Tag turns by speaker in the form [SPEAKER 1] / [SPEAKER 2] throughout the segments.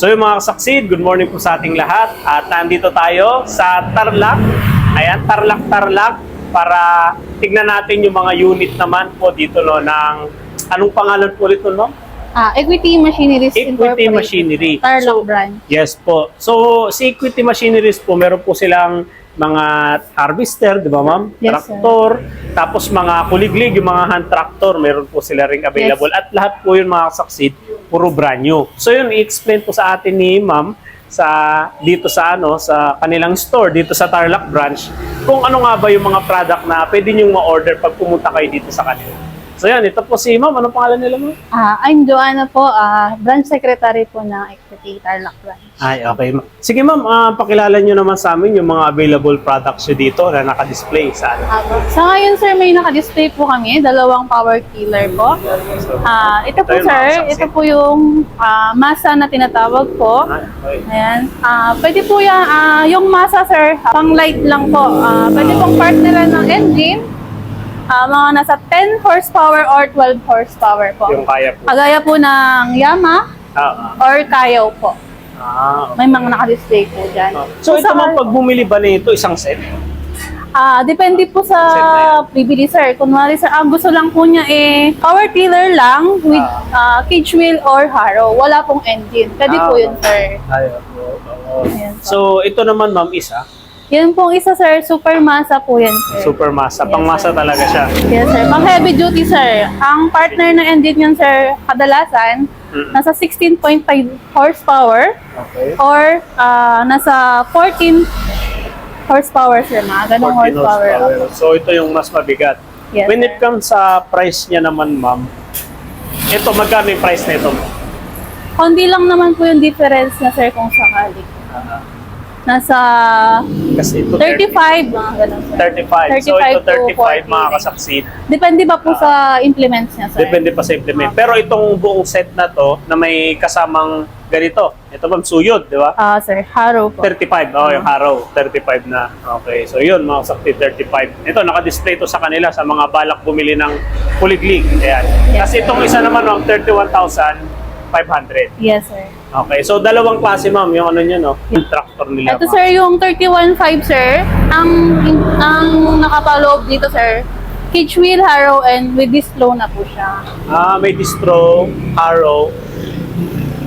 [SPEAKER 1] So yung mga kasaksid, good morning po sa ating lahat. At nandito tayo sa Tarlac. Ayan, Tarlac, Tarlac. Para tignan natin yung mga unit naman po dito no ng anong pangalan po ulit no?
[SPEAKER 2] Ah, Equity Machineries
[SPEAKER 1] Equity. Machinery.
[SPEAKER 2] Tarlac
[SPEAKER 1] So,
[SPEAKER 2] branch.
[SPEAKER 1] Yes po. So, si Equity Machineries po, meron po silang mga harvester, di ba ma'am?
[SPEAKER 2] Yes,
[SPEAKER 1] tractor, tapos mga kuliglig, yung mga hand tractor, meron po sila ring available. At lahat po yun mga succeed, puro brand new. So yun, i-explain po sa atin ni ma'am sa dito sa ano sa kanilang store dito sa Tarlac branch kung ano nga ba yung mga product na pwede niyo ma-order pag pumunta kayo dito sa kanila. So yan, ito po si ma'am. Anong pangalan nila ma'am?
[SPEAKER 2] Ah, I'm Joanna po, ah, branch secretary po ng Equity Tarlac branch.
[SPEAKER 1] Ay, okay. ma'am. Sige ma'am, ah, pakilala nyo naman sa amin yung mga available products nyo dito na naka-display sa ano.
[SPEAKER 2] Ah, sa ngayon sir, may naka-display po kami, dalawang power killer po. Ah, ito po
[SPEAKER 1] Ito yung
[SPEAKER 2] sir,
[SPEAKER 1] mga saksi.
[SPEAKER 2] ito po yung ah, masa na tinatawag po.
[SPEAKER 1] Okay.
[SPEAKER 2] Ayan. Ah, pwede po yan, ah, yung masa sir, pang light lang po. Ah, pwede pong part nila ng engine. Ah, mga nasa 10 horsepower or 12 horsepower po.
[SPEAKER 1] Yung kaya po.
[SPEAKER 2] Kagaya po ng Yama
[SPEAKER 1] Ah,
[SPEAKER 2] or Kayaw po.
[SPEAKER 1] ah,
[SPEAKER 2] May mga naka-display po dyan.
[SPEAKER 1] ah. So ito
[SPEAKER 2] sa-
[SPEAKER 1] ma'am, pag bumili ba nito isang set?
[SPEAKER 2] Ah, depende po sa bibili sir. Kunwari sir, ang gusto lang po niya eh power tiller lang with ah, cage wheel or harrow. Wala pong engine. Pwede po
[SPEAKER 1] Ah.
[SPEAKER 2] yun sir.
[SPEAKER 1] Ay, oo.
[SPEAKER 2] Ayan po.
[SPEAKER 1] So ito naman ma'am isa,
[SPEAKER 2] Yan pong isa sir, super masa po yan sir.
[SPEAKER 1] super masa.
[SPEAKER 2] Yes,
[SPEAKER 1] Pang masa
[SPEAKER 2] sir.
[SPEAKER 1] talaga siya.
[SPEAKER 2] Yes sir, pang heavy duty sir. Ang partner ng engine niyan sir, kadalasan,
[SPEAKER 1] Mm.
[SPEAKER 2] nasa 16.5 horsepower
[SPEAKER 1] Okay.
[SPEAKER 2] or ah, nasa 14 horsepower sir, mga
[SPEAKER 1] 14
[SPEAKER 2] ganong horsepower.
[SPEAKER 1] horsepower. So ito yung mas mabigat.
[SPEAKER 2] Yes,
[SPEAKER 1] When
[SPEAKER 2] sir.
[SPEAKER 1] it comes sa price niya naman ma'am, ito magkano yung price nito?
[SPEAKER 2] Konti lang naman po yung difference na sir kung sakali. Nasa
[SPEAKER 1] Kasi ito
[SPEAKER 2] 35, mga ganun sir.
[SPEAKER 1] 35. So
[SPEAKER 2] 35
[SPEAKER 1] ito
[SPEAKER 2] to
[SPEAKER 1] 35 mga
[SPEAKER 2] 40.
[SPEAKER 1] kasaksid.
[SPEAKER 2] Depende ba po sa implements niya sir?
[SPEAKER 1] Depende pa sa implement. Pero itong buong set na to na may kasamang ganito. Ito ma'am, suyod, di ba?
[SPEAKER 2] Ah sir, harrow po.
[SPEAKER 1] 35. Oh, yung harrow. 35 na. Okay. So yun, mga sakti 35. Ito, naka-display to sa kanila sa mga balak bumili ng kuliglig. Ayan.
[SPEAKER 2] Yes,
[SPEAKER 1] Kasi itong isa naman, ma'am, 31,500.
[SPEAKER 2] Yes sir.
[SPEAKER 1] Okay. So dalawang klase, ma'am, yung ano nyo, no? Yung tractor nila.
[SPEAKER 2] Ito sir, yung 31.5 sir, ang ang nakapaloob dito sir, cage wheel, harrow, and with this flow na po siya.
[SPEAKER 1] Ah, may distro, harrow.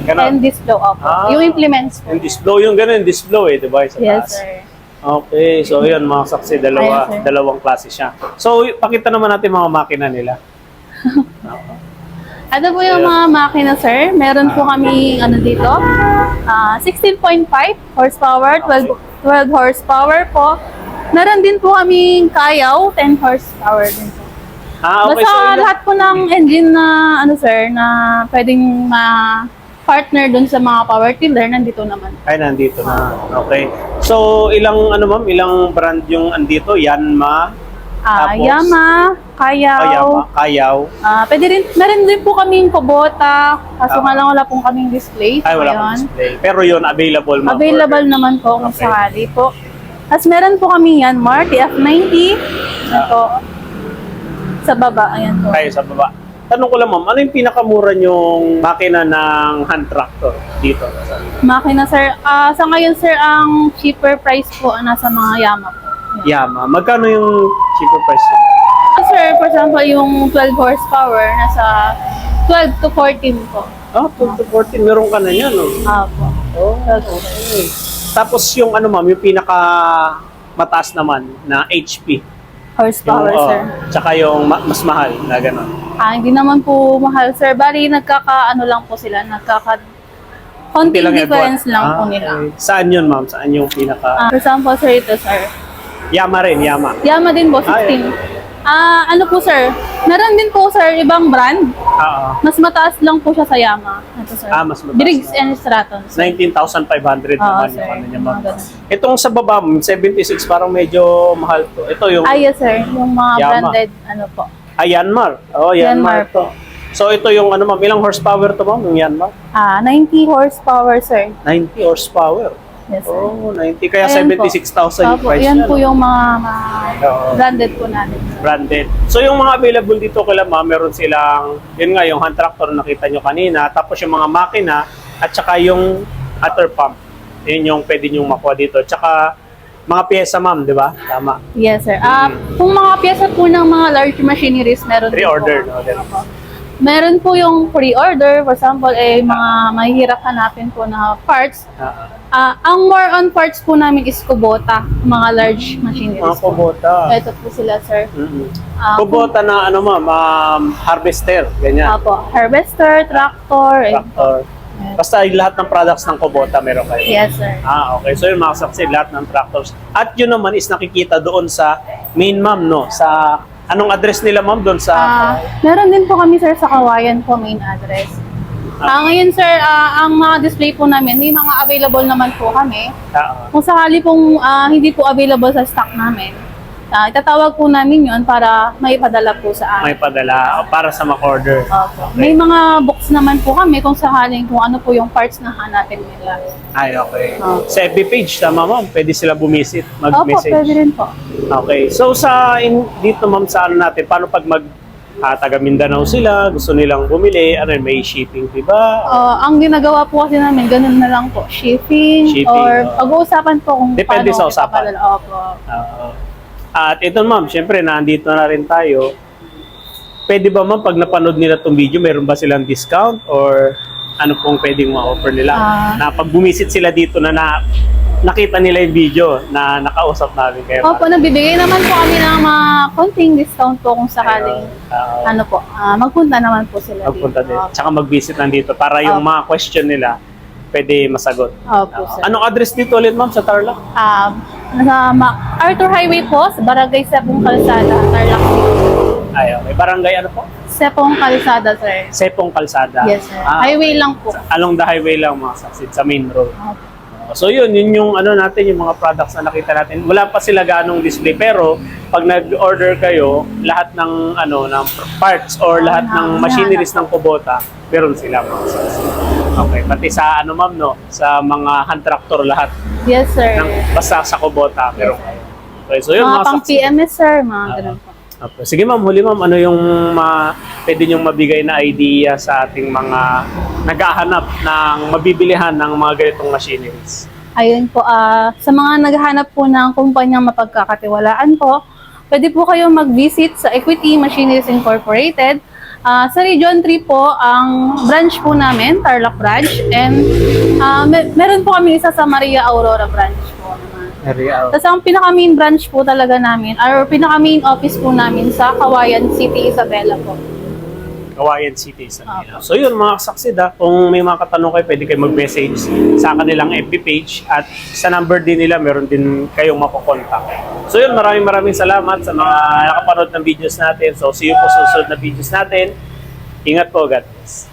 [SPEAKER 2] And
[SPEAKER 1] Ganon.
[SPEAKER 2] this flow up.
[SPEAKER 1] Ah.
[SPEAKER 2] Yung implements po.
[SPEAKER 1] Yung disblow, yung ganun, disblow eh, di ba? Sa
[SPEAKER 2] Yes
[SPEAKER 1] taas.
[SPEAKER 2] sir.
[SPEAKER 1] Okay, so yun mga saksi, dalawa,
[SPEAKER 2] Ayan, sir.
[SPEAKER 1] dalawang klase siya. So, pakita naman natin mga makina nila.
[SPEAKER 2] Ito po yung mga makina, sir. Meron po kami, ano dito, ah 16.5 horsepower, 12, 12 horsepower po. Meron din po kami kayaw, 10 horsepower din po.
[SPEAKER 1] Ah, okay.
[SPEAKER 2] Basta
[SPEAKER 1] so,
[SPEAKER 2] lahat po ng engine na, ano sir, na pwedeng ma-partner dun sa mga power tiller, nandito naman.
[SPEAKER 1] Ay, nandito na. Okay. So, ilang, ano ma'am, ilang brand yung andito? Yanma,
[SPEAKER 2] Ah,
[SPEAKER 1] Tapos?
[SPEAKER 2] Yama, kayaw,
[SPEAKER 1] Kayama, Kayaw.
[SPEAKER 2] ah pwede rin, meron din po kaming Kubota, kaso nga lang wala pong kaming display.
[SPEAKER 1] Ay, wala akong display. Pero yun, available ma'am.
[SPEAKER 2] Available
[SPEAKER 1] order.
[SPEAKER 2] naman po kung
[SPEAKER 1] Okay.
[SPEAKER 2] sakali po. Tapos meron po kami yan, Mark, F90. Ito. Sa baba, ayan po.
[SPEAKER 1] Kayo sa baba. Tanong ko lang ma'am, ano yung pinakamura yung makina ng hand tractor dito?
[SPEAKER 2] Makina, sir. Ah, sa ngayon, sir, ang cheaper price po nasa mga Yama po.
[SPEAKER 1] Yama. Magkano yung cheaper price?
[SPEAKER 2] Ah, Sir, for example, yung 12 horsepower, nasa 12 to 14 po.
[SPEAKER 1] Ah, 12 to 14. Meron ka na yan, no?
[SPEAKER 2] Ah.
[SPEAKER 1] Oh,
[SPEAKER 2] 12 to 14.
[SPEAKER 1] okay. Tapos yung ano ma'am, yung pinaka mataas naman na HP.
[SPEAKER 2] Horsepower,
[SPEAKER 1] oh,
[SPEAKER 2] sir.
[SPEAKER 1] Tsaka yung ma- mas mahal na gano'n.
[SPEAKER 2] Ah, hindi naman po mahal, sir. Bali, nagkaka, ano lang po sila, nagkaka, konting difference
[SPEAKER 1] effort.
[SPEAKER 2] lang
[SPEAKER 1] Ah,
[SPEAKER 2] po nila.
[SPEAKER 1] okay. Saan yun ma'am? Saan yung pinaka...
[SPEAKER 2] Ah, for example, sir, ito, sir.
[SPEAKER 1] Yama rin, Yama.
[SPEAKER 2] Yama din po,
[SPEAKER 1] Ah,
[SPEAKER 2] 16. Ah, ano po sir? Meron din po sir ibang brand.
[SPEAKER 1] Ah,
[SPEAKER 2] Mas mataas lang po siya sa Yama. Ito sir.
[SPEAKER 1] Ah, mas mataas
[SPEAKER 2] Briggs
[SPEAKER 1] na.
[SPEAKER 2] and Stratton. sir.
[SPEAKER 1] 19,500
[SPEAKER 2] Oo,
[SPEAKER 1] naman
[SPEAKER 2] sir.
[SPEAKER 1] yung ano niya
[SPEAKER 2] Mga
[SPEAKER 1] ma'am.
[SPEAKER 2] ganun.
[SPEAKER 1] Itong sa baba, ma'am, 76, parang medyo mahal to. Ito yung
[SPEAKER 2] Ah, yes sir. Yung mga
[SPEAKER 1] Yama.
[SPEAKER 2] branded, ano po.
[SPEAKER 1] ah, Yanmar. Oh, Yanmar,
[SPEAKER 2] Yanmar
[SPEAKER 1] to. So ito yung ano ma'am, ilang horsepower to ma'am, yung Yanmar?
[SPEAKER 2] Ah, 90 horsepower sir.
[SPEAKER 1] 90 horsepower.
[SPEAKER 2] Yes sir.
[SPEAKER 1] Oh, 90. Kaya
[SPEAKER 2] Ayan po.
[SPEAKER 1] 76,000 yung
[SPEAKER 2] Opo,
[SPEAKER 1] price
[SPEAKER 2] yan
[SPEAKER 1] niya.
[SPEAKER 2] po
[SPEAKER 1] no?
[SPEAKER 2] yung mga, mga
[SPEAKER 1] Oo.
[SPEAKER 2] branded po natin.
[SPEAKER 1] branded. So yung mga available dito kila ma'am, meron silang, yun nga, yung hand tractor na nakita nyo kanina, tapos yung mga makina, at saka yung water pump. Yun yung pwede nyo makuha dito. Tsaka mga pyesa ma'am, di ba? Tama.
[SPEAKER 2] Yes, sir. Ah, kung mga pyesa po ng mga large machineries, meron din po.
[SPEAKER 1] no? Then,
[SPEAKER 2] Meron po yung pre-order. For example, eh, mga mahihirap hanapin po na parts.
[SPEAKER 1] ah,
[SPEAKER 2] Ah, ang more on parts po namin is Kubota, mga large machineries.
[SPEAKER 1] mga kubota.
[SPEAKER 2] Ito po sila, sir.
[SPEAKER 1] Mm-mm.
[SPEAKER 2] Ah,
[SPEAKER 1] Kubota na ano ma'am, um, harvester, ganyan.
[SPEAKER 2] Apo, harvester, tractor, eh.
[SPEAKER 1] Tractor. Basta yung lahat ng products ng Kubota meron kayo.
[SPEAKER 2] Yes, sir.
[SPEAKER 1] Ah, okay. So yung mga succeed, lahat ng tractors. At yun naman is nakikita doon sa main ma'am, no? Sa, anong address nila ma'am doon sa...
[SPEAKER 2] Ah, meron din po kami, sir, sa Kawayan po, main address. Ah, ngayon, sir, ah, ang mga display po namin, may mga available naman po kami.
[SPEAKER 1] Ah,
[SPEAKER 2] Kung sakali pong ah, hindi po available sa stock namin, ah, itatawag po namin yon para maipadala po sa
[SPEAKER 1] may
[SPEAKER 2] amin.
[SPEAKER 1] padala para sa mag-order.
[SPEAKER 2] Opo. May mga box naman po kami kung sakaling kung ano po yung parts na hanapin nila.
[SPEAKER 1] Ay, okay.
[SPEAKER 2] Oh.
[SPEAKER 1] Sa FB page, tama ma'am, pwede sila bumisit,
[SPEAKER 2] Opo,
[SPEAKER 1] mag-message.
[SPEAKER 2] pwede rin po.
[SPEAKER 1] Okay. So sa in, dito ma'am sa ano natin, paano pag mag ah, taga Mindanao sila, gusto nilang bumili, ano may shipping fee ba?
[SPEAKER 2] Ah, ang ginagawa po kasi namin, ganun na lang po. Shipping,
[SPEAKER 1] Shipping,
[SPEAKER 2] or
[SPEAKER 1] oh.
[SPEAKER 2] pag-uusapan po kung
[SPEAKER 1] Depende sa
[SPEAKER 2] paano
[SPEAKER 1] usapan.
[SPEAKER 2] ipapadala. Opo.
[SPEAKER 1] Oo. At ito ma'am, syempre nandito na rin tayo. Pwede ba ma'am pag napanood nila tong video, meron ba silang discount or ano pong pwedeng ma-offer nila?
[SPEAKER 2] Ah.
[SPEAKER 1] na pag bumisit sila dito na, na nakita nila yung video na nakausap namin kayo.
[SPEAKER 2] Opo, nagbibigay naman po kami ng mga konting discount po kung sakaling
[SPEAKER 1] Ah,
[SPEAKER 2] ano po, ah, magpunta naman po sila
[SPEAKER 1] magpunta
[SPEAKER 2] dito.
[SPEAKER 1] din. Tsaka mag-visit nandito para yung
[SPEAKER 2] Opo.
[SPEAKER 1] mga question nila pwede masagot.
[SPEAKER 2] Opo,
[SPEAKER 1] Ah,
[SPEAKER 2] sir.
[SPEAKER 1] anong address dito ulit ma'am sa Tarlac?
[SPEAKER 2] Ah, nasa Arthur Highway po, sa Barangay Sepong Kalsada, Tarlac City.
[SPEAKER 1] Ay, okay. Barangay ano po?
[SPEAKER 2] Sepong Kalsada, sir.
[SPEAKER 1] Sepong Kalsada.
[SPEAKER 2] Yes, sir.
[SPEAKER 1] Ah,
[SPEAKER 2] Highway lang po.
[SPEAKER 1] Along the highway lang mga saksid sa main road.
[SPEAKER 2] Opo.
[SPEAKER 1] So yun, yun yung ano natin, yung mga products na nakita natin. Wala pa sila ganong display pero pag nag-order kayo, lahat ng ano ng parts or lahat ng machineries ng Kubota, meron sila. Okay, pati sa ano ma'am no, sa mga hand tractor lahat
[SPEAKER 2] Yes, sir.
[SPEAKER 1] ng basta sa Kubota meron kayo. Okay, so yun
[SPEAKER 2] mga
[SPEAKER 1] mga
[SPEAKER 2] pang. PMS, sir. Mga ganun po.
[SPEAKER 1] Okay. Sige ma'am, huli ma'am, ano yung ma pwede niyong mabigay na idea sa ating mga naghahanap ng mabibilihan ng mga ganitong machineries?
[SPEAKER 2] Ayun po, ah, sa mga naghahanap po ng kumpanyang mapagkakatiwalaan po, pwede po kayong mag-visit sa Equity Machineries Incorporated. Ah, sa Region 3 po, ang branch po namin, Tarlac Branch, and ah, me- meron po kami isa sa Maria Aurora Branch.
[SPEAKER 1] Area.
[SPEAKER 2] Tapos ang pinaka-main branch po talaga namin, or pinaka-main office po namin sa Kawayan City, Isabela po.
[SPEAKER 1] Kawayan City sa Manila. So yun mga kasaksid ha, kung may mga katanong kayo, pwede kayo mag-message sa kanilang FB page at sa number din nila, meron din kayong makukontak. So yun, maraming maraming salamat sa mga nakapanood ng videos natin. So see you po sa susunod na videos natin. Ingat po, God bless.